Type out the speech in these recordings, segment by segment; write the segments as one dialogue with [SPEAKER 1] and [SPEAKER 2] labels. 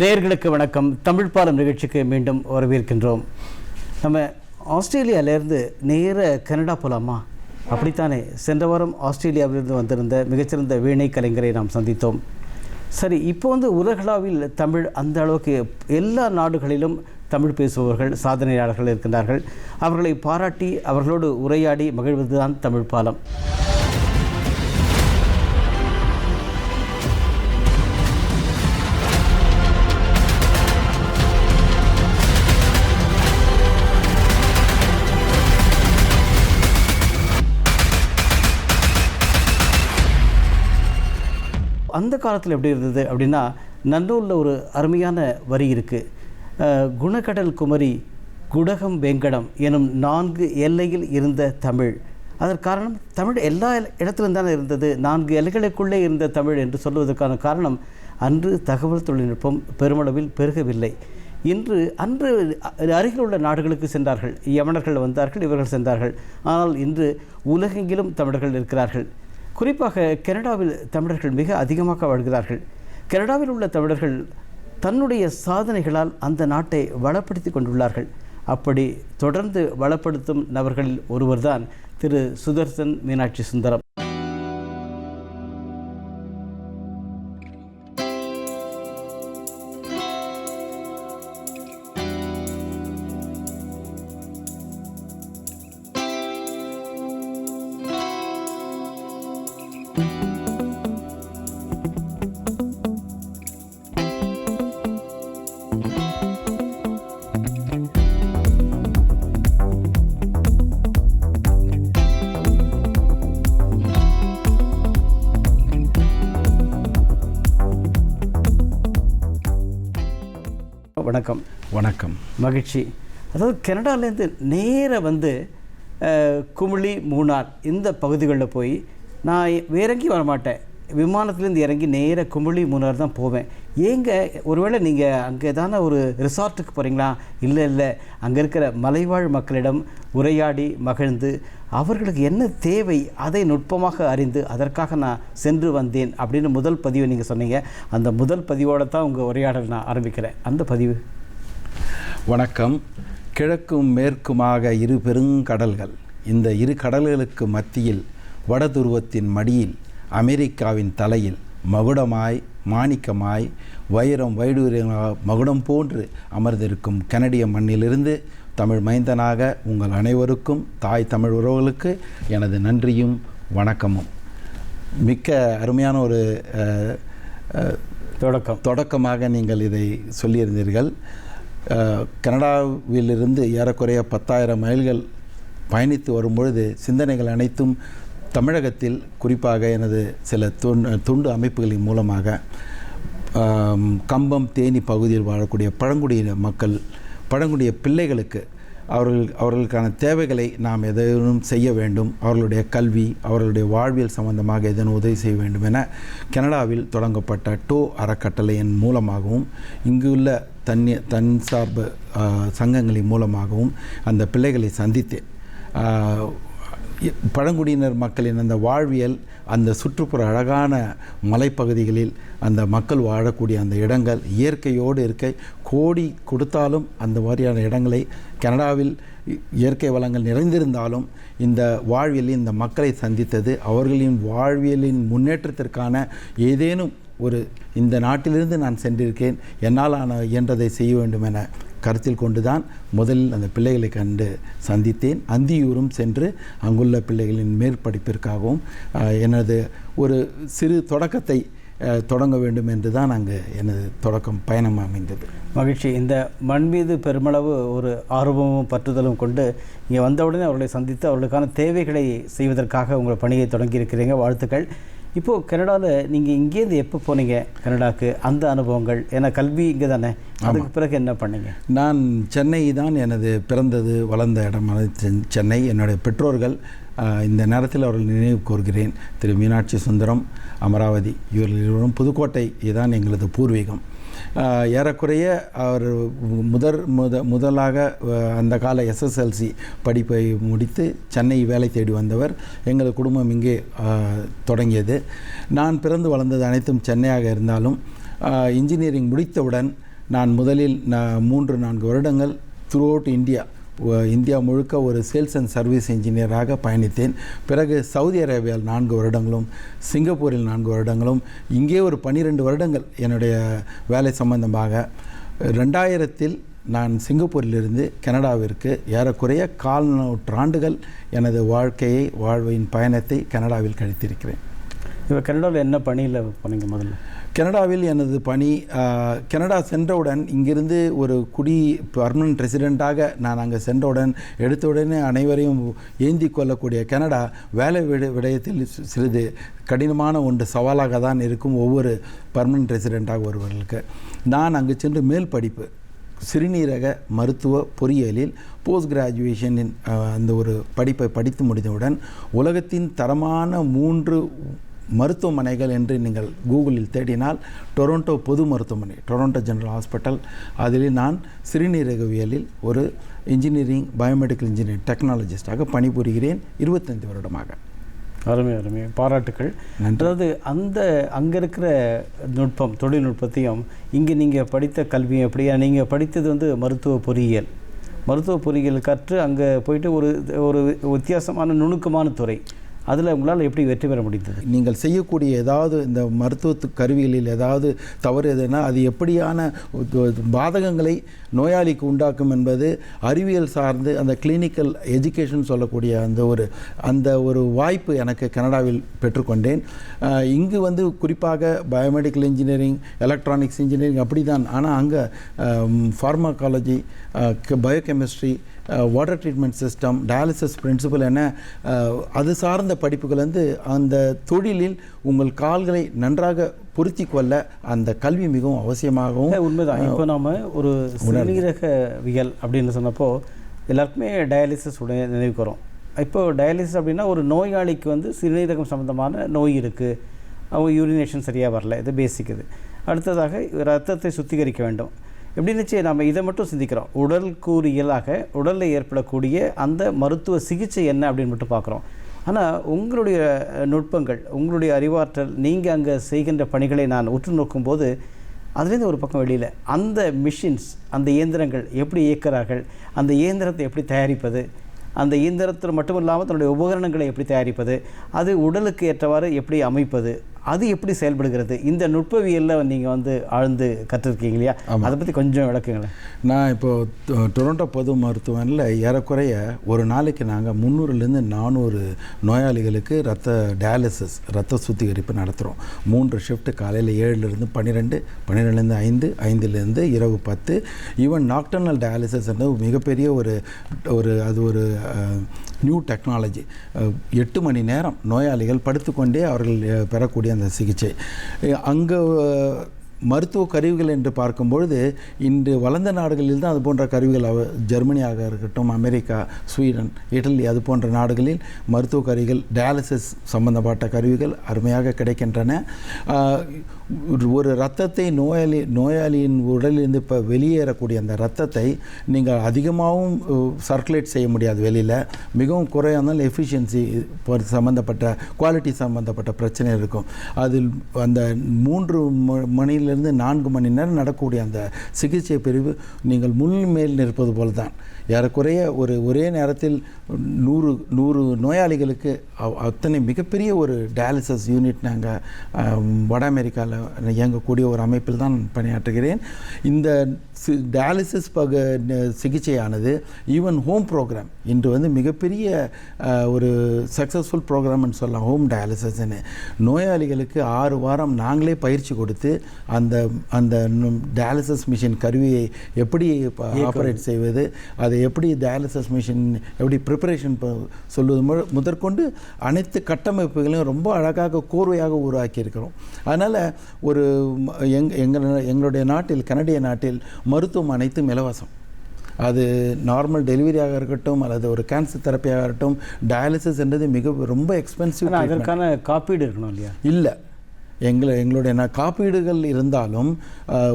[SPEAKER 1] நேயர்களுக்கு வணக்கம். தமிழ் பாலம் நிகழ்ச்சிக்கு மீண்டும் வரவேற்கின்றோம். நம்ம ஆஸ்திரேலியாவிலேருந்து நேர கனடா போகலாமா அப்படித்தானே. சென்ற வாரம் ஆஸ்திரேலியாவிலிருந்து வந்திருந்த மிகச்சிறந்த வீணை கலைஞரை நாம் சந்தித்தோம். சரி இப்போ வந்து உலகளாவில் தமிழ் அந்த அளவுக்கு எல்லா நாடுகளிலும் தமிழ் பேசுபவர்கள் சாதனையாளர்கள் இருக்கின்றார்கள். அவர்களை பாராட்டி அவர்களோடு உரையாடி மகிழ்வதுதான் தமிழ் பாலம். அந்த காலத்தில் எப்படி இருந்தது அப்படின்னா நல்லூரில் ஒரு அருமையான வரி இருக்குது குணக்கடல் குமரி குடகம் வெங்கடம் எனும் நான்கு எல்லையில் இருந்த தமிழ். அதற்கு காரணம் தமிழ் எல்லா இடத்திலும் தானே இருந்தது. நான்கு எல்லைகளுக்குள்ளே இருந்த தமிழ் என்று சொல்வதற்கான காரணம் அன்று தகவல் தொழில்நுட்பம் பெருமளவில் பெருகவில்லை. இன்று அன்று அருகில் உள்ள நாடுகளுக்கு சென்றார்கள். யமனர்கள் வந்தார்கள் இவர்கள் சென்றார்கள். ஆனால் இன்று உலகெங்கிலும் தமிழர்கள் இருக்கிறார்கள். குறிப்பாக கனடாவில் தமிழர்கள் மிக அதிகமாக வாழ்கிறார்கள். கனடாவில் உள்ள தமிழர்கள் தன்னுடைய சாதனைகளால் அந்த நாட்டை வளப்படுத்தி கொண்டுள்ளார்கள். அப்படி தொடர்ந்து வளப்படுத்தும் நபர்களில் ஒருவர்தான் திரு சுதர்சன் மீனாட்சி சுந்தரம். நிகழ்ச்சி அதாவது கனடாலேருந்து நேராக வந்து குமிழி மூணார் இந்த பகுதிகளில் போய் நான் வேற எங்கேயும் வரமாட்டேன். விமானத்துலேருந்து இறங்கி நேராக குமிழி மூணார் தான் போவேன். ஏங்க ஒருவேளை நீங்கள் அங்கே தானே ஒரு ரிசார்ட்டுக்கு போகிறீங்களா இல்லை இல்லை. அங்கே இருக்கிற மலைவாழ் மக்களிடம் உரையாடி மகிழ்ந்து அவர்களுக்கு என்ன தேவை அதை நுட்பமாக அறிந்து அதற்காக நான் சென்று வந்தேன் அப்படின்னு முதல் பதிவை நீங்கள் சொன்னீங்க. அந்த முதல் பதிவோடு தான் உங்கள் உரையாடல் நான் ஆரம்பிக்கிறேன். அந்த பதிவு.
[SPEAKER 2] வணக்கம். கிழக்கும் மேற்குமாக இரு பெருங்கடல்கள் இந்த இரு கடல்களுக்கு மத்தியில் வடதுருவத்தின் மடியில் அமெரிக்காவின் தலையில் மகுடமாய் மாணிக்கமாய் வைரம் வைடூரியமாக மகுடம் போன்று அமர்ந்திருக்கும் கனடிய மண்ணிலிருந்து தமிழ் மைந்தனாக உங்கள் அனைவருக்கும் தாய் தமிழ் உறவுகளுக்கு எனது நன்றியும் வணக்கமும். மிக்க அருமையான ஒரு
[SPEAKER 1] தொடக்கம்.
[SPEAKER 2] தொடக்கமாக நீங்கள் இதை சொல்லியிருந்தீர்கள். கனடாவிலிருந்து ஏறக்குறைய பத்தாயிரம் மைல்கள் பயணித்து வரும்பொழுது சிந்தனைகள் அனைத்தும் தமிழகத்தில் குறிப்பாக எனது சில துண்டு துண்டு அமைப்புகளின் மூலமாக கம்பம் தேனி பகுதியில் வாழக்கூடிய பழங்குடியின மக்கள் பழங்குடிய பிள்ளைகளுக்கு அவர்கள் அவர்களுக்கான தேவைகளை நாம் எதனும் செய்ய வேண்டும். அவர்களுடைய கல்வி அவர்களுடைய வாழ்வியல் சம்பந்தமாக ஏதேனும் உதவி செய்ய வேண்டும் என கனடாவில் தொடங்கப்பட்ட டோ அறக்கட்டளையின் மூலமாகவும் இங்குள்ள தன்னி தன் சார்பு சங்கங்களின் மூலமாகவும் அந்த பிள்ளைகளை சந்தித்தேன் பழங்குடியினர் மக்களின் அந்த வாழ்வியல் அந்த சுற்றுப்புற அழகான மலைப்பகுதிகளில் அந்த மக்கள் வாழக்கூடிய அந்த இடங்கள் இயற்கையோடு இருக்க கோடி கொடுத்தாலும் அந்த மாதிரியான இடங்களை கனடாவில் இ- இயற்கை வளங்கள் நிறைந்திருந்தாலும் இந்த வாழ்வியலில் இந்த மக்களை சந்தித்தது அவர்களின் வாழ்வியலின் முன்னேற்றத்திற்கான ஏதேனும் ஒரு இந்த நாட்டிலிருந்து நான் சென்றிருக்கேன் என்னால் ஆன இயன்றதை செய்ய வேண்டும் என கருத்தில் கொண்டுதான் முதலில் அந்த பிள்ளைகளை கண்டு சந்தித்தேன். அந்தியூரும் சென்று அங்குள்ள பிள்ளைகளின் மேற்படிப்பிற்காகவும் எனது ஒரு சிறு தொடக்கத்தை தொடங்க வேண்டும் என்று தான் அங்கு எனது தொடக்கம் பயணம் அமைந்தது.
[SPEAKER 1] மகிழ்ச்சி. இந்த மண் மீது பெருமளவு ஒரு ஆர்வமும் பற்றுதலும் கொண்டு இங்கே வந்தவுடனே அவர்களை சந்தித்து அவர்களுக்கான தேவைகளை செய்வதற்காக உங்கள் பணியை தொடங்கியிருக்கிறீங்க. வாழ்த்துக்கள். இப்போது கனடாவில் நீங்கள் இங்கேருந்து எப்போ போனீங்க? கனடாக்கு அந்த அனுபவங்கள் ஏன்னா கல்வி இங்கே தானே அதுக்கு பிறகு என்ன பண்ணீங்க?
[SPEAKER 2] நான் சென்னை தான் எனது பிறந்தது வளர்ந்த இடமான சென்- சென்னை என்னுடைய பெற்றோர்கள் இந்த நேரத்தில் அவர்கள் நினைவு கூர்கிறேன். திரு மீனாட்சி சுந்தரம் அமராவதி இவர்கள் இருவரும் புதுக்கோட்டை இதுதான் எங்களது பூர்வீகம். ஏறக்குறைய அவர் முதற் முத முதலாக அந்த கால எஸ்எஸ்எல்சி படிப்பை முடித்து சென்னை வேலை தேடி வந்தவர். எங்கள் குடும்பம் இங்கே தொடங்கியது. நான் பிறந்து வளர்ந்தது அனைத்தும் சென்னையாக இருந்தாலும் இன்ஜினியரிங் முடித்தவுடன் நான் முதலில் நான் மூன்று நான்கு வருடங்கள் த்ரூ அவுட் இந்தியா இந்தியா முழுக்க ஒரு சேல்ஸ் அண்ட் சர்வீஸ் இன்ஜினியராக பயணித்தேன். பிறகு சவுதி அரேபியாவில் நான்கு வருடங்களும் சிங்கப்பூரில் நான்கு வருடங்களும் இங்கே ஒரு பன்னிரெண்டு வருடங்கள் என்னுடைய வேலை சம்பந்தமாக. ரெண்டாயிரத்தில் நான் சிங்கப்பூரிலிருந்து கனடாவிற்கு ஏறக்குறைய கால் நூற்றாண்டுகள் எனது வாழ்க்கையை வாழ்வின் பயணத்தை கனடாவில் கழித்திருக்கிறேன்.
[SPEAKER 1] இப்போ கனடாவில் என்ன பணியில் போனீங்க முதல்ல?
[SPEAKER 2] கனடாவில் எனது பணி கனடா சென்றவுடன் இங்கிருந்து ஒரு குடி பர்மனன்ட் ரெசிடெண்ட்டாக நான் அங்கே சென்றவுடன் எடுத்தவுடனே அனைவரையும் ஏந்தி கொள்ளக்கூடிய கனடா வேலை விட விடயத்தில் சிறிது கடினமான ஒன்று சவாலாக தான் இருக்கும் ஒவ்வொரு பர்மனன்ட் ரெசிடெண்ட்டாக ஒருவர்களுக்கு. நான் அங்கு சென்று மேல் படிப்பு சிறுநீரக மருத்துவ பொறியியலில் போஸ்ட் கிராஜுவேஷனின் அந்த ஒரு படிப்பை படித்து முடிந்தவுடன் உலகத்தின் தரமான மூன்று மருத்துவமனைகள் என்று நீங்கள் கூகுளில் தேடினால் டொரண்டோ பொது மருத்துவமனை டொரண்டோ ஜெனரல் ஹாஸ்பிட்டல். அதில் நான் சிறுநீரகவியலில் ஒரு இன்ஜினியரிங் பயோமெடிக்கல் இன்ஜினியரிங் டெக்னாலஜிஸ்டாக பணிபுரிகிறேன் இருபத்தைந்து வருடமாக.
[SPEAKER 1] அருமை அருமை. பாராட்டுக்கள். அதாவது அந்த அங்கே இருக்கிற நுட்பம் தொழில்நுட்பத்தையும் இங்கே நீங்கள் படித்த கல்வியும் எப்படியா? நீங்கள் படித்தது வந்து மருத்துவ பொறியியல். மருத்துவ பொறியியல் கற்று அங்கே போயிட்டு ஒரு ஒரு வித்தியாசமான நுணுக்கமான துறை. அதில் உங்களால் எப்படி வெற்றி பெற முடிந்தது?
[SPEAKER 2] நீங்கள் செய்யக்கூடிய ஏதாவது இந்த மருத்துவ கருவிகளில் ஏதாவது தவறு எதுனா அது எப்படியான பாதகங்களை நோயாளிக்கு உண்டாக்கும் என்பது அறிவியல் சார்ந்து அந்த கிளினிக்கல் எஜுகேஷன் சொல்லக்கூடிய அந்த ஒரு அந்த ஒரு வாய்ப்பு எனக்கு கனடாவில் பெற்றுக்கொண்டேன். இங்கு வந்து குறிப்பாக பயோமெடிக்கல் இன்ஜினியரிங் எலக்ட்ரானிக்ஸ் இன்ஜினியரிங் அப்படி தான் ஆனால் அங்கே pharmacology biochemistry water treatment system dialysis principal என அது சார்ந்த படிப்புகள் வந்து அந்த தொழிலில் உங்கள் கால்களை நன்றாக பொருத்தி கொள்ள அந்த கல்வி மிகவும் அவசியமாகவும்
[SPEAKER 1] உண்மைதான். இப்போ நாம ஒரு சிறுநீரகவியல் அப்படின்னு சொன்னப்போ எல்லாருக்குமே டயாலிசிஸ் உடனே நினைவுக்கு வரும். இப்போ டயாலிசிஸ் அப்படின்னா ஒரு நோயாளிக்கு வந்து சிறுநீரகம் சம்மந்தமான நோய் இருக்குது அவங்க யூரினேஷன் சரியாக வரல இது பேசிக் இது. அடுத்ததாக ரத்தத்தை சுத்திகரிக்க வேண்டும். எப்படின்னுச்சு நம்ம இதை மட்டும் சிந்திக்கிறோம். உடல் கூறியலாக உடலில் ஏற்படக்கூடிய அந்த மருத்துவ சிகிச்சை என்ன அப்படின்னு மட்டும் பார்க்குறோம். ஆனால் உங்களுடைய நுட்பங்கள் உங்களுடைய அறிவாற்றல் நீங்கள் அங்கே செய்கின்ற பணிகளை நான் உற்று நோக்கும்போது அதுலேருந்து ஒரு பக்கம் வெளியில் அந்த மிஷின்ஸ் அந்த இயந்திரங்கள் எப்படி இயக்கிறார்கள் அந்த இயந்திரத்தை எப்படி தயாரிப்பது அந்த இயந்திரத்தில் மட்டும் இல்லாமல் தன்னுடைய உபகரணங்களை எப்படி தயாரிப்பது அது உடலுக்கு ஏற்றவாறு எப்படி அமைப்பது அது எப்படி செயல்படுகிறது? இந்த நுட்பவியலில் நீங்கள் வந்து ஆழ்ந்து கற்றுருக்கீங்க இல்லையா? அதை பற்றி கொஞ்சம் விளக்குங்களேன்.
[SPEAKER 2] நான் இப்போது டொரண்டோ பொது மருத்துவமனையில் ஏறக்குறைய ஒரு நாளைக்கு நாங்கள் முந்நூறுலேருந்து நானூறு நோயாளிகளுக்கு ரத்த டயாலிசிஸ் ரத்த சுத்திகரிப்பு நடத்துகிறோம் மூன்று ஷிஃப்ட் காலையில் ஏழுலேருந்து பன்னிரெண்டு பன்னிரெண்டுலேருந்து ஐந்து ஐந்துலேருந்து இரவு பத்து. ஈவன் நாக்டர்னல் டயாலிசிஸ் மிகப்பெரிய ஒரு ஒரு அது ஒரு நியூ டெக்னாலஜி எட்டு மணி நேரம் நோயாளிகள் படுத்துக்கொண்டே அவர்கள் பெறக்கூடிய அந்த சிகிச்சை. அங்கே மருத்துவ கருவிகள் என்று பார்க்கும்பொழுது இன்று வளர்ந்த நாடுகளில் தான் அது போன்ற கருவிகள் அவ ஜெர்மனியாக இருக்கட்டும் அமெரிக்கா ஸ்வீடன் இட்டலி அது போன்ற நாடுகளில் மருத்துவ கருவிகள் டயாலிசிஸ் சம்பந்தப்பட்ட கருவிகள் அருமையாக கிடைக்கின்றன. ஒரு- ஒரு நோயாளி நோயாளியின் உடலிலிருந்து இப்போ வெளியேறக்கூடிய அந்த ரத்தத்தை நீங்கள் அதிகமாகவும் சர்க்குலேட் செய்ய முடியாது வெளியில். மிகவும் குறையானால் எஃபிஷியன்சி சம்மந்தப்பட்ட குவாலிட்டி சம்மந்தப்பட்ட பிரச்சனை இருக்கும். அதில் அந்த மூன்று ம- மணியிலிருந்து நான்கு மணி நேரம் நடக்கக்கூடிய அந்த சிகிச்சை பிரிவு நீங்கள் முள் மேல் நிற்பது போல தான் ஏறக்குறைய ஒரு ஒரே நேரத்தில் நூறு நூறு நோயாளிகளுக்கு அத்தனை மிகப்பெரிய ஒரு டயாலிசஸ் யூனிட் நாங்கள் வட அமெரிக்காவில் இயங்கக்கூடிய ஒரு அமைப்பில் தான் பணியாற்றுகிறேன். இந்த டயாலிசிஸ் பக சிகிச்சையானது ஈவன் ஹோம் ப்ரோக்ராம் இன்று வந்து மிகப்பெரிய ஒரு சக்ஸஸ்ஃபுல் ப்ரோக்ராம்னு சொல்லலாம். ஹோம் டயாலிசிஸ்னு நோயாளிகளுக்கு ஆறு வாரம் நாங்களே பயிற்சி கொடுத்து அந்த அந்த டயாலிசிஸ் மிஷின் கருவியை எப்படி ஆப்ரேட் செய்வது அதை எப்படி டயாலிசிஸ் மிஷின் எப்படி ப்ரிப்பரேஷன் சொல்வது முதற்கொண்டு அனைத்து கட்டமைப்புகளையும் ரொம்ப அழகாக கோர்வையாக உருவாக்கி இருக்கிறோம் அதனால் ஒரு எங் எங்கள் எங்களுடைய நாட்டில் கனடிய நாட்டில் மருத்துவம் அனைத்தும் இலவசம். அது நார்மல் டெலிவரியாக இருக்கட்டும் அல்லது ஒரு கேன்சர் தெரப்பியாக இருக்கட்டும் டயாலிசிஸ் என்றது மிக ரொம்ப எக்ஸ்பென்சிவ்
[SPEAKER 1] அதற்கான காப்பீடு இருக்கணும் இல்லையா?
[SPEAKER 2] இல்லை. எங்களை எங்களுடைய ந- காப்பீடுகள் இருந்தாலும்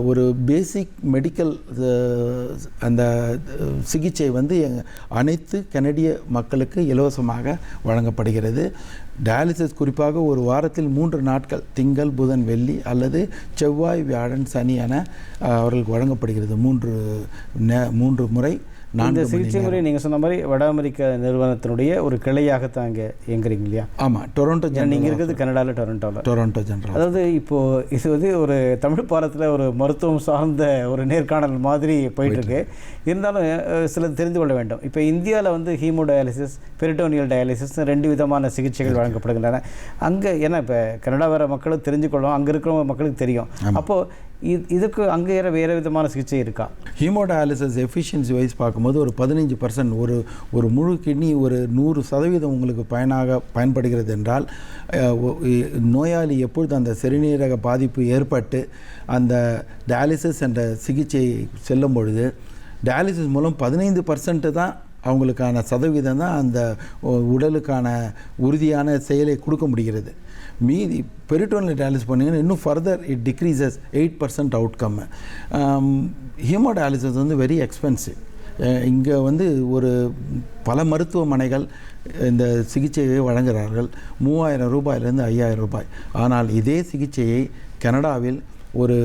[SPEAKER 2] ஒரு பேசிக் மெடிக்கல் அந்த சிகிச்சை வந்து அனைத்து கனடிய மக்களுக்கு இலவசமாக வழங்கப்படுகிறது. டயாலிசிஸ் குறிப்பாக ஒரு வாரத்தில் மூன்று நாட்கள் திங்கள் புதன் வெள்ளி அல்லது செவ்வாய் வியாழன் சனி என அவர்களுக்கு வழங்கப்படுகிறது. மூன்று மூன்று முறை
[SPEAKER 1] இந்த சிகிச்சை முறை நீங்கள் சொன்ன மாதிரி வட அமெரிக்க நிறுவனத்தினுடைய ஒரு கிளையாகத்தான் இங்கே இயங்குறீங்க இல்லையா?
[SPEAKER 2] ஆமாம் டொரண்டோ
[SPEAKER 1] ஏன்னா நீங்கள்
[SPEAKER 2] ஜெனரல்
[SPEAKER 1] இருக்கிறது கனடாவில் டொரண்டோவில்
[SPEAKER 2] டொரண்டோ ஜெனரல்
[SPEAKER 1] அதாவது இப்போ இது வந்து ஒரு தமிழ் பாலத்தில் ஒரு மருத்துவம் சார்ந்த ஒரு நேர்காணல் மாதிரி போயிட்டு இருக்கு இருந்தாலும் சிலது தெரிந்து கொள்ள வேண்டும். இப்போ இந்தியாவில் வந்து ஹீமோ டயாலிசிஸ் பெரிட்டோனியல் டயாலிசிஸ் ரெண்டு விதமான சிகிச்சைகள் வழங்கப்படுகின்றன. அங்கே ஏன்னா இப்போ கனடா வர மக்களும் தெரிஞ்சுக்கொள்ளும் அங்கே இருக்கிறவங்க மக்களுக்கு தெரியும். அப்போது இது இதுக்கு அங்கே வேறு விதமான சிகிச்சை இருக்கா?
[SPEAKER 2] ஹீமோடயாலிசிஸ் எஃபிஷியன்சி வைஸ் பார்க்கும்போது ஒரு பதினஞ்சு பர்சன்ட் ஒரு ஒரு முழு கிட்னி ஒரு நூறு சதவீதம் உங்களுக்கு பயனாக பயன்படுகிறது என்றால் நோயாளி எப்பொழுது அந்த சிறுநீரக பாதிப்பு ஏற்பட்டு அந்த டயாலிசிஸ் என்ற சிகிச்சை செல்லும் பொழுது டயாலிசிஸ் மூலம் பதினைந்து பர்சன்ட்டு தான் அவங்களுக்கான சதவீதம் தான் அந்த உடலுக்கான உறுதியான செயலை கொடுக்க முடிகிறது. மீதி பெரிட்டோனில் டயாலிசிஸ் பண்ணிங்கன்னா இன்னும் further it decreases eight percent outcome haemodialysis வந்து வெரி எக்ஸ்பென்சிவ் இங்கே வந்து ஒரு பல மருத்துவமனைகள் இந்த சிகிச்சையை வழங்குகிறார்கள். மூவாயிரம் ரூபாயிலிருந்து ஐயாயிரம் ரூபாய். ஆனால் இதே சிகிச்சையை கனடாவில் ஒரு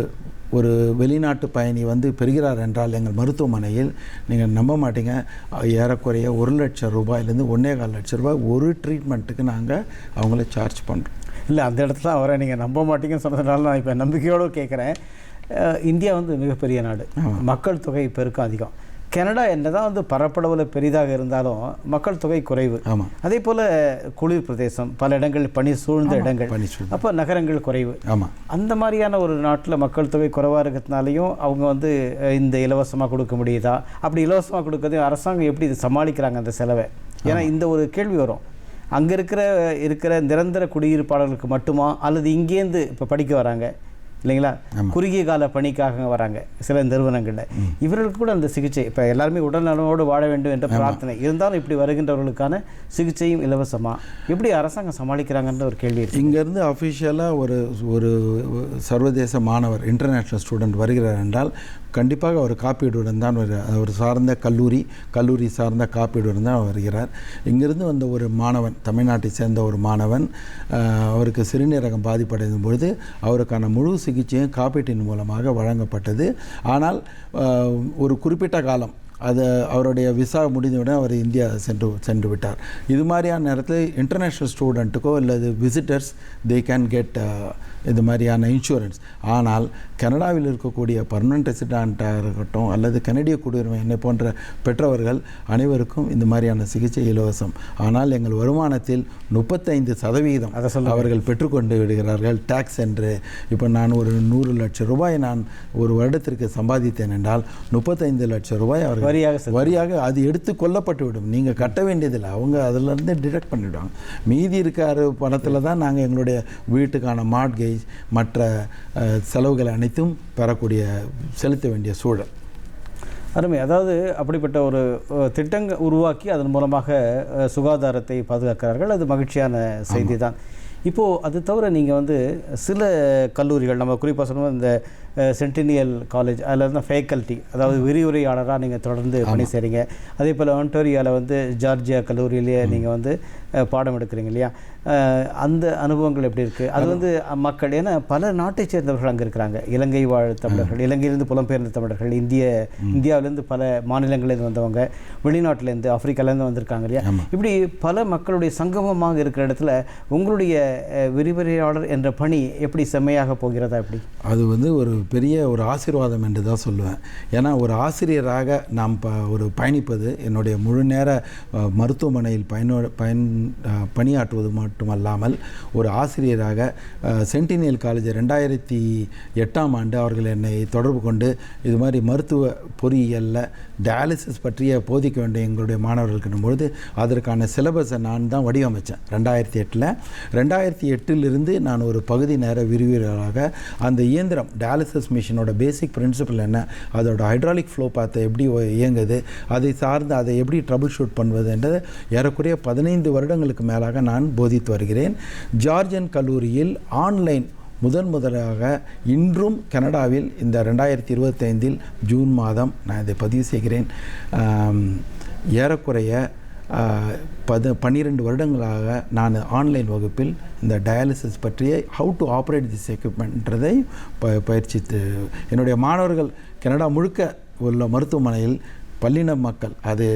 [SPEAKER 2] ஒரு வெளிநாட்டு பயணி வந்து பெறுகிறார் என்றால் எங்கள் மருத்துவமனையில் நீங்கள் நம்ப மாட்டீங்க. ஏறக்குறைய ஒரு லட்சம் ரூபாயிலேருந்து ஒன்றே கால் லட்சம் ரூபாய் ஒரு ட்ரீட்மெண்ட்டுக்கு நாங்கள் அவங்கள சார்ஜ் பண்ணுறோம்
[SPEAKER 1] இல்லை அந்த இடத்துல தான் வர நீங்கள் நம்ப மாட்டீங்கன்னு சொன்னதுனால நான் இப்போ நம்பிக்கையோடு கேட்குறேன் இந்தியா வந்து மிகப்பெரிய நாடு. மக்கள் தொகை பெருக்கம் அதிகம். கனடா என்னதான் வந்து பரப்பளவில் பெரிதாக இருந்தாலும் மக்கள் தொகை குறைவு.
[SPEAKER 2] ஆமாம்
[SPEAKER 1] அதே போல் குளிர் பிரதேசம் பல இடங்கள் பனி சூழ்ந்த இடங்கள். அப்போ நகரங்கள் குறைவு.
[SPEAKER 2] ஆமாம்
[SPEAKER 1] அந்த மாதிரியான ஒரு நாட்டில் மக்கள் தொகை குறைவாக இருக்கிறதுனாலையும் அவங்க வந்து இந்த இலவசமாக கொடுக்க முடியுதா? அப்படி இலவசமாக கொடுக்கறது அரசாங்கம் எப்படி இது சமாளிக்கிறாங்க அந்த செலவை? ஏன்னா இந்த ஒரு கேள்வி வரும். அங்கே இருக்கிற இருக்கிற நிரந்தர குடியிருப்பாளர்களுக்கு மட்டுமா? அல்லது இங்கேருந்து இப்போ படிக்க வராங்க. இல்லைங்களா? குறுகிய கால பணிக்காக வராங்க. சில நிறுவனங்களில். இவர்களுக்கு கூட அந்த சிகிச்சை இப்போ எல்லாருமே உடல் நலனோடு வாழ வேண்டும் என்ற பிரார்த்தனை. இருந்தாலும் இப்படி வருகின்றவர்களுக்கான சிகிச்சையும் இலவசமா? எப்படி அரசாங்கம் சமாளிக்கிறாங்கன்ற ஒரு கேள்வி
[SPEAKER 2] இங்கேருந்து அஃபிஷியலாக ஒரு ஒரு சர்வதேச மாணவர் இன்டர்நேஷ்னல் ஸ்டூடெண்ட் வருகிறார் என்றால் கண்டிப்பாக அவர் காப்பீடுடன் தான் வருகிறார் அவர் சார்ந்த கல்லூரி கல்லூரி சார்ந்த காப்பீடுடன் தான் அவர் வருகிறார். இங்கிருந்து வந்த ஒரு மாணவன் தமிழ்நாட்டை சேர்ந்த ஒரு மாணவன் அவருக்கு சிறுநீரகம் பாதிப்படைந்த பொழுது அவருக்கான முழு சிகிச்சையும் காப்பீட்டின் மூலமாக வழங்கப்பட்டது. ஆனால் ஒரு குறிப்பிட்ட காலம் அது அவருடைய விசா முடிந்தவுடன் அவர் இந்தியா சென்று சென்று விட்டார். இது மாதிரியான நேரத்தில் இன்டர்நேஷ்னல் ஸ்டூடெண்ட்டுக்கோ அல்லது விசிட்டர்ஸ் தே கேன் கெட் இது மாதிரியான இன்சூரன்ஸ் ஆனால் கனடாவில் இருக்கக்கூடிய பர்மனன்ட் ரெசிடெண்ட்டாக இருக்கட்டும் அல்லது கனடிய குடியுரிமை என்னை போன்ற பெற்றவர்கள் அனைவருக்கும் இந்த மாதிரியான சிகிச்சை இலவசம். ஆனால் எங்கள் வருமானத்தில் முப்பத்தைந்து சதவீதம்
[SPEAKER 1] அதை சொல்லுங்க.
[SPEAKER 2] அவர்கள் பெற்றுக்கொண்டு விடுகிறார்கள். டேக்ஸ் என்று. இப்போ நான் ஒரு நூறு லட்சம் ரூபாய் நான் ஒரு வருடத்திற்கு சம்பாதித்தேன் என்றால் முப்பத்தைந்து லட்சம் ரூபாய் அவர்கள்
[SPEAKER 1] வரியாக
[SPEAKER 2] வரியாக அது எடுத்து கொல்லப்பட்டு விடும் நீங்கள் கட்ட வேண்டியதில்லை. அவங்க அதிலிருந்து டிடெக்ட் பண்ணிவிடுவாங்க மீதி இருக்காரு பணத்தில் தான் நாங்கள் எங்களுடைய வீட்டுக்கான மார்ட்கேஜ் மற்ற செலவுகள் அனைத்தும் பெறக்கூடிய செலுத்த வேண்டிய சூழல்.
[SPEAKER 1] அருமை. அதாவது அப்படிப்பட்ட ஒரு அஹ், திட்டங்க உருவாக்கி அதன் மூலமாக சுகாதாரத்தை பாதுகாக்கிறார்கள். அது மகிழ்ச்சியான செய்தி தான். இப்போது அது தவிர நீங்கள் வந்து சில கல்லூரிகள் நம்ம குறிப்பாக சொன்னோம் இந்த சென்டினியல் காலேஜ் அதில் இருந்தால் ஃபேக்கல்ட்டி அதாவது விரிவுரையாளராக நீங்கள் தொடர்ந்து பணி செய்கிறீங்க அதே போல் ஒன்டோரியாவில் வந்து ஜார்ஜியா கல்லூரியிலேயே நீங்கள் வந்து பாடம் எடுக்கிறீங்க இல்லையா? அந்த அனுபவங்கள் எப்படி இருக்குது அது வந்து மக்கள் ஏன்னா பல நாட்டை சேர்ந்தவர்கள் அங்கே இருக்கிறாங்க. இலங்கை வாழ் தமிழர்கள் இலங்கையிலிருந்து புலம்பெயர்ந்த தமிழர்கள் இந்திய இந்தியாவிலேருந்து பல மாநிலங்களிலிருந்து வந்தவங்க வெளிநாட்டிலேருந்து ஆப்பிரிக்காலேருந்து வந்திருக்காங்க இல்லையா? இப்படி பல மக்களுடைய சங்கமமாக இருக்கிற இடத்துல உங்களுடைய விரிவுரையாளர் என்ற பணி எப்படி செம்மையாக போகிறதா எப்படி?
[SPEAKER 2] அது வந்து ஒரு பெரிய ஒரு ஆசீர்வாதம் என்று தான் சொல்லுவேன். ஏன்னா ஒரு ஆசிரியராக நாம் ப ஒரு பயணிப்பது என்னுடைய முழு நேர மருத்துவமனையில் பயனோ பயன் பணியாற்றுவது மட்டுமல்லாமல் ஒரு ஆசிரியராக சென்டினியல் காலேஜ் ரெண்டாயிரத்தி எட்டாம் ஆண்டு அவர்கள் என்னை தொடர்பு கொண்டு இது மாதிரி மருத்துவ பொறியியலில் டயாலிசிஸ் பற்றிய போதிக்க வேண்டிய எங்களுடைய மாணவர்களுக்கு பொழுது அதற்கான சிலபஸை நான் தான் வடிவமைச்சேன் ரெண்டாயிரத்தி எட்டில். ரெண்டாயிரத்தி எட்டிலிருந்து நான் ஒரு பகுதி நேர விரிவீரராக அந்த இயந்திரம் டயாலிசிஸ் மிஷினோட பேசிக் பிரின்சிபல் என்ன? அதோட ஹைட்ராலிக் ஃப்ளோ பார்த்து எப்படி இயங்குது? அதை சார்ந்து அதை எப்படி ட்ரபிள் ஷூட் பண்ணுவதுன்றது ஏறக்குறைய பதினைந்து வருடங்களுக்கு மேலாக நான் போதித்து வருகிறேன். ஜார்ஜன் கல்லூரியில் ஆன்லைன் முதன் முதலாக இன்றும் கனடாவில் இந்த ரெண்டாயிரத்தி இருபத்தைந்தில் ஜூன் மாதம் நான் இதை பதிவு செய்கிறேன். ஏறக்குறைய பது பன்னிரெண்டு வருடங்களாக நான் ஆன்லைன் வகுப்பில் இந்த டயாலிசிஸ் பற்றிய ஹவு டு ஆப்ரேட் திஸ் எக்யூப்மெண்ட்ன்றதை ப பயிற்சித்து என்னுடைய மாணவர்கள் கனடா முழுக்க உள்ள மருத்துவமனையில் பல்லின மக்கள் அது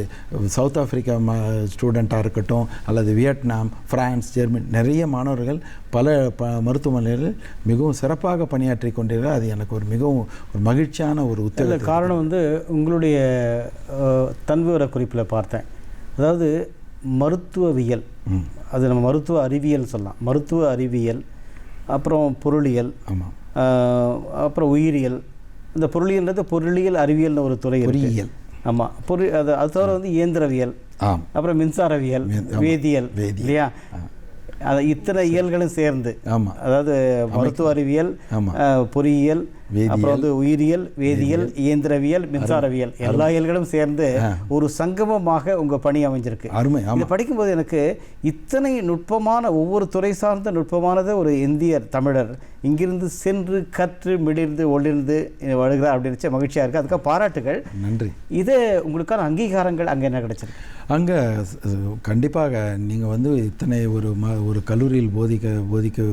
[SPEAKER 2] சவுத் ஆப்பிரிக்கா ம ஸ்டூடெண்ட்டாக இருக்கட்டும் அல்லது வியட்நாம் பிரான்ஸ் ஜெர்மனி நிறைய மாணவர்கள் பல ப மருத்துவமனைகளில் மிகவும் சிறப்பாக பணியாற்றி கொண்டிருக்கிறார். அது எனக்கு ஒரு மிகவும் ஒரு மகிழ்ச்சியான ஒரு உத்தரவு
[SPEAKER 1] காரணம் வந்து உங்களுடைய தன்விவர குறிப்பில் பார்த்தேன். அதாவது மருத்துவவியல். அது நம்ம மருத்துவ அறிவியல் சொல்லலாம். மருத்துவ அறிவியல் அப்புறம் பொருளியல்
[SPEAKER 2] ஆமாம்
[SPEAKER 1] அப்புறம் உயிரியல். இந்த பொருளியல்ன்றது பொருளியல் அறிவியல்னு ஒரு துறை
[SPEAKER 2] பொறியியல்.
[SPEAKER 1] ஆமாம் பொரு அது அது தவிர வந்து இயந்திரவியல் அப்புறம் மின்சாரவியல். வேதியியல். இல்லையா? அது இத்தனை இயல்களும் சேர்ந்து.
[SPEAKER 2] ஆமாம்
[SPEAKER 1] அதாவது மருத்துவ அறிவியல் பொறியியல். அப்புறம் வந்து உயிரியல் வேதியியல் இயந்திரவியல் மின்சாரவியல் எல்லா இயல்களும் சேர்ந்து ஒரு சங்கமமாக உங்க பணி அமைஞ்சிருக்கு.
[SPEAKER 2] அருமை
[SPEAKER 1] இதை படிக்கும்போது எனக்கு இத்தனை நுட்பமான ஒவ்வொரு துறை சார்ந்த நுட்பமானதை ஒரு இந்தியர் தமிழர். இங்கிருந்து சென்று கற்று மிடிர்ந்து ஒளிர்ந்து வருகிறார் அப்படின்னு மகிழ்ச்சியாக இருக்குது அதுக்காக பாராட்டுகள்.
[SPEAKER 2] நன்றி.
[SPEAKER 1] இது உங்களுக்கான அங்கீகாரங்கள் அங்கே என்ன கிடைச்சிருக்கு?
[SPEAKER 2] அங்கே கண்டிப்பாக நீங்கள் வந்து இத்தனை ஒரு ம ஒரு கல்லூரியில் போதிக்க போதிக்க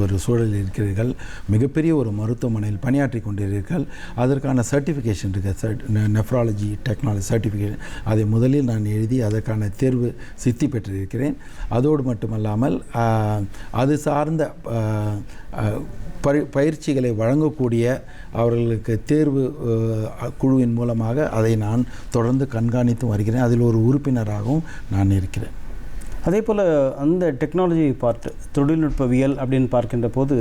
[SPEAKER 2] ஒரு சூழலில் இருக்கிறீர்கள். மிகப்பெரிய ஒரு மருத்துவமனையில் பணியாற்றி கொண்டிருக்கிறீர்கள். அதற்கான சர்டிஃபிகேஷன் இருக்குது நெஃப்ராலஜி டெக்னாலஜி சர்டிஃபிகேஷன் அதை முதலில் நான் எழுதி அதற்கான தேர்வு சித்தி பெற்றிருக்கிறேன். அதோடு மட்டுமல்லாமல் அது சார்ந்த பரி பயிற்சிகளை வழங்கக்கூடிய அவர்களுக்கு தேர்வு குழுவின் மூலமாக அதை நான் தொடர்ந்து கண்காணித்து வருகிறேன். அதில் ஒரு உறுப்பினராகவும் நான் இருக்கிறேன்.
[SPEAKER 1] அதே போல் அந்த டெக்னாலஜி பார்ட் தொழில்நுட்பவியல் அப்படின்னு பார்க்கின்ற போது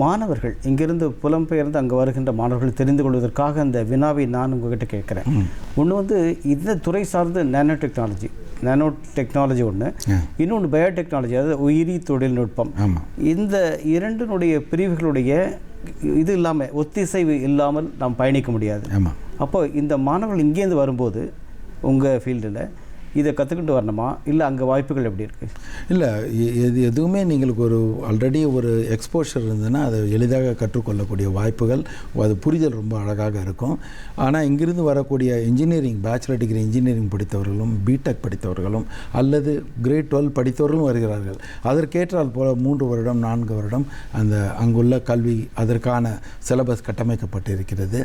[SPEAKER 1] மாணவர்கள் இங்கிருந்து புலம்பெயர்ந்து அங்கே வருகின்ற மாணவர்கள் தெரிந்து கொள்வதற்காக அந்த வினாவை நான் உங்ககிட்ட கேட்குறேன். ஒன்று வந்து இந்த துறை சார்ந்த நானோ டெக்னாலஜி நானோ டெக்னாலஜி ஒன்று இன்னொன்று பயோடெக்னாலஜி அதாவது உயிரி தொழில்நுட்பம். இந்த இரண்டினுடைய பிரிவுகளுடைய இது இல்லாமல் ஒத்திசைவு இல்லாமல் நாம் பயணிக்க முடியாது.
[SPEAKER 2] ஆமாம்
[SPEAKER 1] அப்போ இந்த மாணவர்கள் இங்கேருந்து வரும்போது உங்கள் ஃபீல்டில் இதை கற்றுக்கிட்டு வரணுமா? இல்லை அங்கே வாய்ப்புகள் எப்படி இருக்குது
[SPEAKER 2] இல்லை இது எதுவுமே நீங்களுக்கு ஒரு ஆல்ரெடி ஒரு எக்ஸ்போஷர் இருந்ததுன்னா அதை எளிதாக கற்றுக்கொள்ளக்கூடிய வாய்ப்புகள் அது புரிதல் ரொம்ப அழகாக இருக்கும். ஆனால் இங்கிருந்து வரக்கூடிய இன்ஜினியரிங் பேச்சுலர் டிகிரி இன்ஜினியரிங் படித்தவர்களும் பிடெக் படித்தவர்களும் அல்லது கிரேட் டுவெல் படித்தவர்களும் வருகிறார்கள். அதற்கேற்றால் போல மூன்று வருடம் நான்கு வருடம் அந்த அங்குள்ள கல்வி அதற்கான syllabus கட்டமைக்கப்பட்டிருக்கிறது.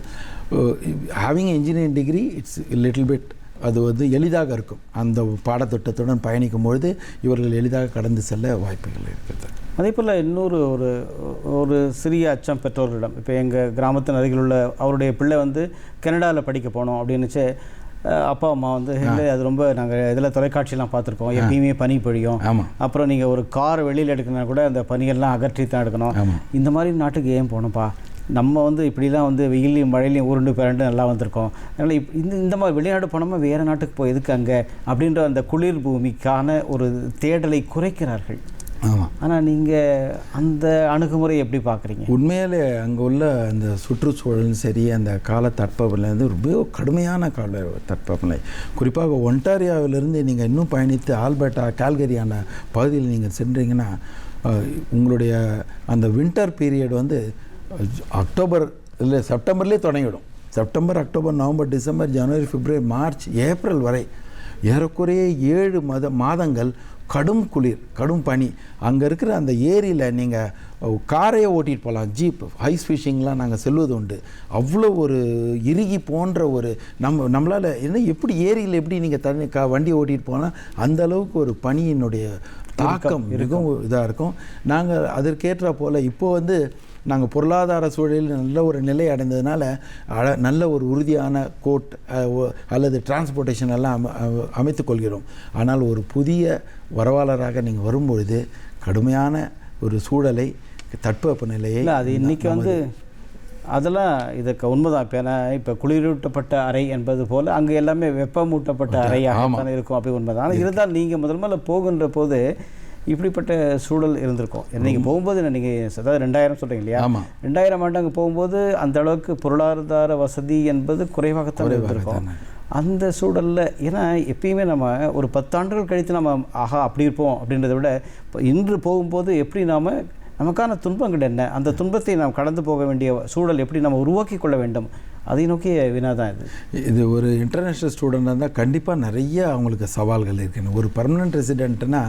[SPEAKER 2] Having engineering degree it's little bit அது வந்து எளிதாக இருக்கும். அந்த பாடத்திட்டத்துடன் பயணிக்கும் பொழுது இவர்கள் எளிதாக கடந்து செல்ல வாய்ப்புகள் இருக்கிறது.
[SPEAKER 1] அதே போல் இன்னொரு ஒரு ஒரு சிறிய அச்சம் பெற்றோர்களிடம். இப்போ எங்கள் கிராமத்தின் அருகில் உள்ள அவருடைய பிள்ளை வந்து கனடாவில் படிக்க போனோம் அப்படின்னுச்சு. அப்பா அம்மா வந்து இல்லை அது ரொம்ப நாங்கள் இதில் தொலைக்காட்சியெல்லாம் பார்த்துருக்கோம். எப்பயுமே பனி பொழியும். அப்புறம் நீங்கள் ஒரு கார் வெளியில் எடுக்கணும்னா கூட அந்த பனியெல்லாம் அகற்றி தான் எடுக்கணும் இந்த மாதிரி நாட்டுக்கு ஏன் போகணும்ப்பா? நம்ம வந்து இப்படிலாம் வந்து வெயிலையும் மழையிலையும் உருண்டு பிறண்டு நல்லா வந்திருக்கோம். அதனால் இப் இந்த இந்த மாதிரி வெளிநாடு போனோமா வேறு நாட்டுக்கு போய் எதுக்கு அங்கே? அப்படின்ற அந்த குளிர் பூமிக்கான ஒரு தேடலை குறைக்கிறார்கள்.
[SPEAKER 2] ஆமாம்
[SPEAKER 1] ஆனால் நீங்கள் அந்த அணுகுமுறை எப்படி பார்க்குறீங்க?
[SPEAKER 2] உண்மையிலே அங்கே உள்ள அந்த சுற்றுச்சூழலும் சரி அந்த கால தட்பவெப்பநிலை வந்து ரொம்ப கடுமையான கால தட்பவெப்பநிலை குறிப்பாக ஒன்டாரியாவிலிருந்து நீங்கள் இன்னும் பயணித்து ஆல்பர்ட்டா கால்கரியான பகுதியில் நீங்கள் சென்றீங்கன்னா உங்களுடைய அந்த வின்டர் பீரியட் வந்து அக்டோபர் இல்லை செப்டம்பர்லேயே தொடங்கிடும். செப்டம்பர் அக்டோபர் நவம்பர் டிசம்பர் ஜனவரி பிப்ரவரி மார்ச் ஏப்ரல் வரை ஏறக்குறைய ஏழு மத மாதங்கள் கடும் குளிர் கடும் பனி. அங்கே இருக்கிற அந்த ஏரியில் நீங்கள் காரையே ஓட்டிகிட்டு போகலாம் ஜீப் ஐஸ் ஃபிஷிங்லாம் நாங்கள் செல்வது உண்டு. அவ்வளோ ஒரு இறுகி போன்ற ஒரு நம்ம நம்மளால் என்ன எப்படி ஏரியில் எப்படி நீங்கள் தண்ணி கா வண்டி ஓட்டிகிட்டு போகலாம் அந்த அளவுக்கு ஒரு பனியினுடைய தாக்கம் மிகவும் இதாக இருக்கும். நாங்கள் அதற்கேற்ற போல் இப்போ வந்து நாங்கள் பொருளாதார சூழலில் நல்ல ஒரு நிலை அடைந்ததுனால அழ நல்ல ஒரு உறுதியான கோட் அல்லது டிரான்ஸ்போர்ட்டேஷன் எல்லாம் அம அ- அமைத்துக் கொள்கிறோம். ஆனால் ஒரு புதிய வரவாளராக நீங்கள் வரும்பொழுது கடுமையான ஒரு சூழலை தட்பவெப்பநிலையை
[SPEAKER 1] இல்லை அது இன்னைக்கு வந்து அதெல்லாம் இதுக்கு உண்மைதான். இப்போ ஏன்னா இப்போ குளிரூட்டப்பட்ட அறை என்பது போல் அங்கே எல்லாமே வெப்பமூட்டப்பட்ட அறையாக தானே இருக்கும் அப்படி உண்மைதான். ஆனால் இருந்தாலும் நீங்கள் முதல் முதல்ல போகின்ற போது இப்படிப்பட்ட சூழல் இருந்திருக்கும். நீங்கள் போகும்போது நீங்கள் அதாவது ரெண்டாயிரம் சொல்கிறீங்க இல்லையா? ரெண்டாயிரம் ஆண்டு அங்கே போகும்போது அந்த அளவுக்கு பொருளாதார வசதி என்பது குறைவாகத்தான் இருந்திருக்கும். அந்த சூழலில் ஏன்னா எப்பயுமே நம்ம ஒரு பத்தாண்டுகள் கழித்து நம்ம ஆஹா அப்படி இருப்போம் அப்படின்றத விட இப்போ இன்று போகும்போது எப்படி நாம் நமக்கான துன்பங்கள் என்ன? அந்த துன்பத்தை நாம் கடந்து போக வேண்டிய சூழல் எப்படி நம்ம உருவாக்கி கொள்ள வேண்டும்? அதை நோக்கி வினா தான் இது.
[SPEAKER 2] இது ஒரு இன்டர்நேஷ்னல் ஸ்டூடெண்டாக இருந்தால் கண்டிப்பாக நிறைய அவங்களுக்கு சவால்கள் இருக்குன்னு ஒரு பர்மனெண்ட் ரெசிடென்ட்னா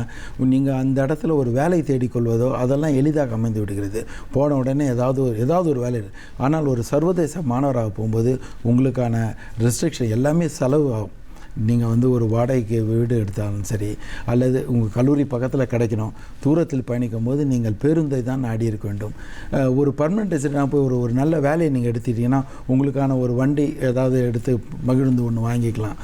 [SPEAKER 2] நீங்கள் அந்த இடத்துல ஒரு வேலை தேடிக்கொள்வதோ அதெல்லாம் எளிதாக அமைந்து விடுகிறது. போன உடனே ஏதாவது ஒரு ஏதாவது ஒரு வேலை. ஆனால் ஒரு சர்வதேச மாணவராக போகும்போது உங்களுக்கான ரெஸ்ட்ரிக்ஷன் எல்லாமே செலவு ஆகும். நீங்கள் வந்து ஒரு வாடகைக்கு வீடு எடுத்தாலும் சரி அல்லது உங்கள் கல்லூரி பக்கத்தில் கிடைக்கணும் தூரத்தில் பயணிக்கும் போது நீங்கள் பேருந்தை தான் நாடி இருக்க வேண்டும் ஒரு பர்மனெண்ட் ரெசிடென்ட் போய் ஒரு ஒரு நல்ல வேலையை நீங்கள் எடுத்துட்டீங்கன்னா உங்களுக்கான ஒரு வண்டி ஏதாவது எடுத்து மகிழ்ந்து ஒன்று வாங்கிக்கலாம்.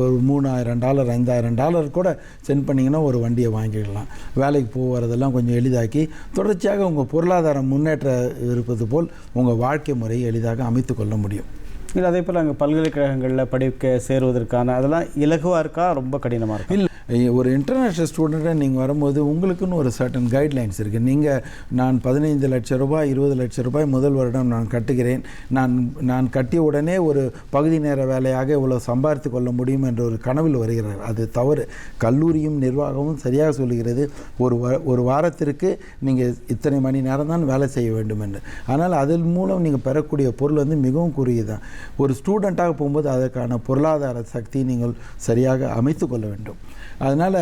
[SPEAKER 2] ஒரு மூணாயிரம் டாலர் ஐந்தாயிரம் டாலர் கூட சென்ட் பண்ணிங்கன்னா ஒரு வண்டியை வாங்கிக்கலாம். வேலைக்கு போகிறதெல்லாம் கொஞ்சம் எளிதாக்கி தொடர்ச்சியாக உங்கள் பொருளாதாரம் முன்னேற்ற இருப்பது போல் உங்கள் வாழ்க்கை முறையை எளிதாக அமைத்து கொள்ள முடியும்.
[SPEAKER 1] இல்லை அதே போல் அங்கே பல்கலைக்கழகங்களில் படிக்க சேருவதற்கான அதெல்லாம் இலகுவாக இருக்கா? ரொம்ப கடினமாக இருக்கா?
[SPEAKER 2] இல்லை ஒரு இன்டர்நேஷ்னல் ஸ்டூடெண்ட்டாக நீங்கள் வரும்போது உங்களுக்குன்னு ஒரு சர்டன் கைட்லைன்ஸ் இருக்குது நீங்கள் நான் பதினைந்து லட்சம் ரூபாய் இருபது லட்சம் ரூபாய் முதல் வருடம் நான் கட்டுகிறேன். நான் நான் கட்டிய உடனே ஒரு பகுதி நேர வேலையாக இவ்வளோ சம்பாதித்து கொள்ள முடியும் என்ற ஒரு கனவில் வருகிறார். அது தவறு. கல்லூரியும் நிர்வாகமும் சரியாக சொல்கிறது ஒரு வ ஒரு வாரத்திற்கு நீங்கள் இத்தனை மணி நேரம் தான் வேலை செய்ய வேண்டும் என்று. ஆனால் அதன் மூலம் நீங்கள் பெறக்கூடிய பொருள் வந்து மிகவும் குறுகியதான் ஒரு ஸ்டூடெண்ட்டாக போகும்போது அதற்கான பொருளாதார சக்தி நீங்கள் சரியாக அமைத்து கொள்ள வேண்டும். அதனால்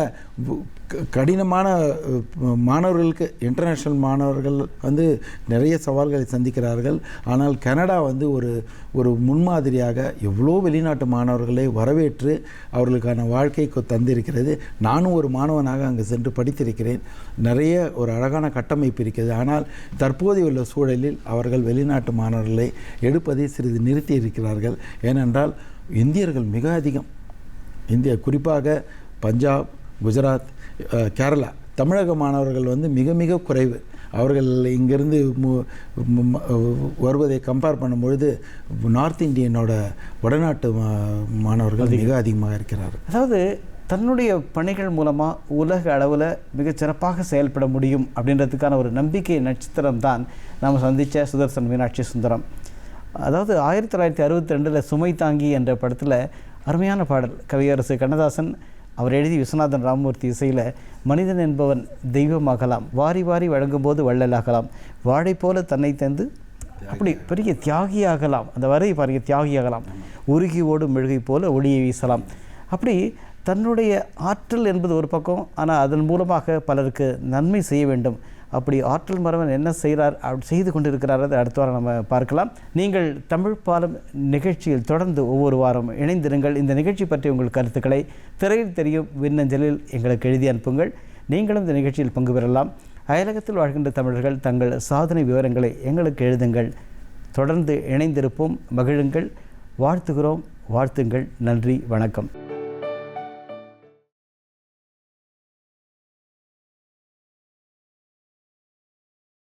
[SPEAKER 2] கடினமான மாணவர்களுக்கு இன்டர்நேஷ்னல் மாணவர்கள் வந்து நிறைய சவால்களை சந்திக்கிறார்கள். ஆனால் கனடா வந்து ஒரு ஒரு முன்மாதிரியாக எவ்வளோ வெளிநாட்டு மாணவர்களை வரவேற்று அவர்களுக்கான வாழ்க்கைக்கு தந்திருக்கிறது. நானும் ஒரு மாணவனாக அங்கு சென்று படித்திருக்கிறேன். நிறைய ஒரு அழகான கட்டமைப்பு இருக்கிறது. ஆனால் தற்போதைய உள்ள சூழலில் அவர்கள் வெளிநாட்டு மாணவர்களை எடுப்பதை சிறிது நிறுத்தி இருக்கிறார்கள் ஏனென்றால் இந்தியர்கள் மிக அதிகம். இந்தியா குறிப்பாக பஞ்சாப் குஜராத் கேரளா தமிழக மாணவர்கள் வந்து மிக மிக குறைவு. அவர்கள் இங்கிருந்து வருவதை கம்பேர் பண்ணும்பொழுது நார்த் இந்தியனோட வடநாட்டு மா- மாணவர்கள் மிக அதிகமாக இருக்கிறார்கள்.
[SPEAKER 1] அதாவது தன்னுடைய பணிகள் மூலமாக உலக அளவில் மிகச் சிறப்பாக செயல்பட முடியும் அப்படின்றதுக்கான ஒரு நம்பிக்கை நட்சத்திரம் தான் நாம் சந்தித்த சுதர்சன் மீனாட்சி சுந்தரம். அதாவது ஆயிரத்தி தொள்ளாயிரத்தி அறுபத்தி ரெண்டில் சுமை தாங்கி என்ற படத்தில் அருமையான பாடல். கவியரசு கண்ணதாசன் அவர் எழுதி விஸ்வநாதன் ராமமூர்த்தி இசையில் மனிதன் என்பவன் தெய்வமாகலாம் வாரி வாரி வழங்கும்போது வள்ளலாகலாம் வாழை போல தன்னை தந்து அப்படி பெரிய தியாகியாகலாம் அந்த வரை பாருங்க தியாகியாகலாம் உருகி ஓடும் மெழுகை போல ஒளியை வீசலாம். அப்படி தன்னுடைய ஆற்றல் என்பது ஒரு பக்கம் ஆனால் அதன் மூலமாக பலருக்கு நன்மை செய்ய வேண்டும். அப்படி ஆற்றல் மரவன் என்ன செய்கிறார் செய்து கொண்டிருக்கிறார் அதை அடுத்த வாரம் நம்ம பார்க்கலாம். நீங்கள் தமிழ் பாலம் நிகழ்ச்சியில் தொடர்ந்து ஒவ்வொரு வாரம் இணைந்திருங்கள். இந்த நிகழ்ச்சி பற்றி உங்கள் கருத்துக்களை திரையில் தெரியும் விண்ணஞ்சலில் எங்களுக்கு எழுதி அனுப்புங்கள். நீங்களும் இந்த நிகழ்ச்சியில் பங்கு பெறலாம். அயலகத்தில் வாழ்கின்ற தமிழர்கள் தங்கள் சாதனை விவரங்களை எங்களுக்கு எழுதுங்கள். தொடர்ந்து இணைந்திருப்போம். மகிழுங்கள். வாழ்த்துகிறோம். வாழ்த்துங்கள். நன்றி. வணக்கம்.